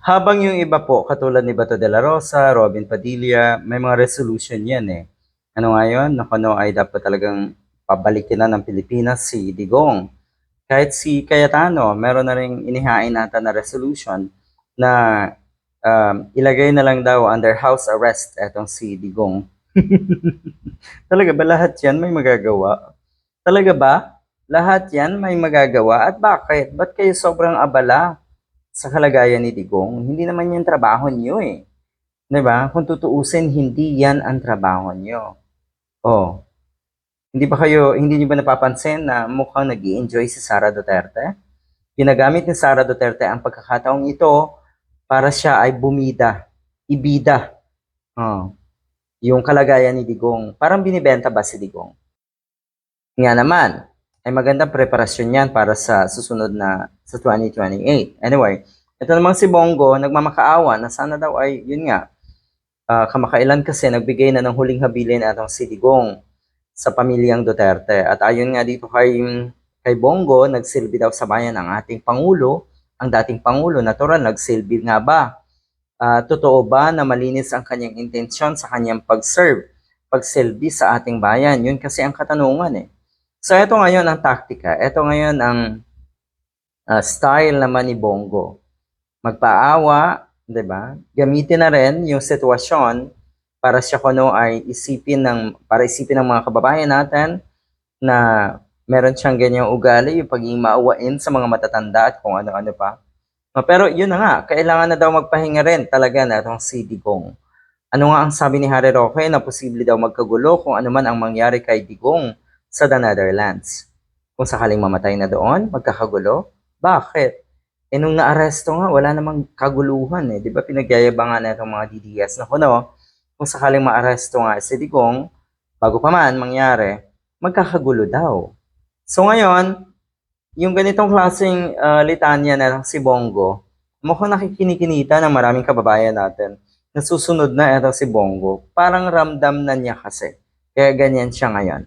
Habang yung iba po, katulad ni Bato de la Rosa, Robin Padilla, may mga resolution yan eh. Ano nga yun? Na kuno ay dapat talagang pabalikin na ng Pilipinas si Digong. Kahit si Cayetano, meron na rin inihain nata na resolution na um, ilagay na lang daw under house arrest etong si Digong. Talaga ba lahat yan may magagawa? Talaga ba? Lahat yan may magagawa? At bakit? Ba't kayo sobrang abala sa kalagayan ni Digong? Hindi naman yan trabaho niyo eh. ba? Kung tutuusin, hindi yan ang trabaho niyo. Oh. Hindi ba kayo, hindi niyo ba napapansin na mukhang nag enjoy si Sara Duterte? Ginagamit ni Sara Duterte ang pagkakataong ito para siya ay bumida, ibida. Oh. Yung kalagayan ni Digong. Parang binibenta ba si Digong? Nga naman, ay magandang preparasyon yan para sa susunod na sa 2028. Anyway, ito namang si Bongo, nagmamakaawa na sana daw ay, yun nga, ah, kamakailan kasi nagbigay na ng huling habilin atong si Digong sa pamilyang Duterte. At ayon nga dito kay, kay Bongo, nagsilbi daw sa bayan ang ating Pangulo, ang dating Pangulo, natural, nagsilbi nga ba? Ah, totoo ba na malinis ang kanyang intensyon sa kanyang pag-serve, pagsilbi sa ating bayan? Yun kasi ang katanungan eh. So, ito ngayon ang taktika. Ito ngayon ang ah, style naman ni Bongo. Magpaawa, 'di ba? Gamitin na rin yung sitwasyon para siya kuno ay isipin ng para isipin ng mga kababayan natin na meron siyang ganyang ugali, yung pagiging maawain sa mga matatanda at kung ano-ano pa. Ah, Pero yun na nga, kailangan na daw magpahinga rin talaga na itong si Digong. Ano nga ang sabi ni Harry Roque na posible daw magkagulo kung ano man ang mangyari kay Digong sa the Netherlands. Kung sakaling mamatay na doon, magkakagulo? Bakit? Eh nung naaresto nga, wala namang kaguluhan eh. Di ba pinagyayabangan na itong mga DDS na kuno, kung sakaling maaresto nga si Digong, bago pa man mangyari, magkakagulo daw. So ngayon, yung ganitong klaseng ah, litanya na si Bongo, mukhang nakikinikinita ng maraming kababayan natin na susunod na ito si Bongo. Parang ramdam na niya kasi. Kaya ganyan siya ngayon.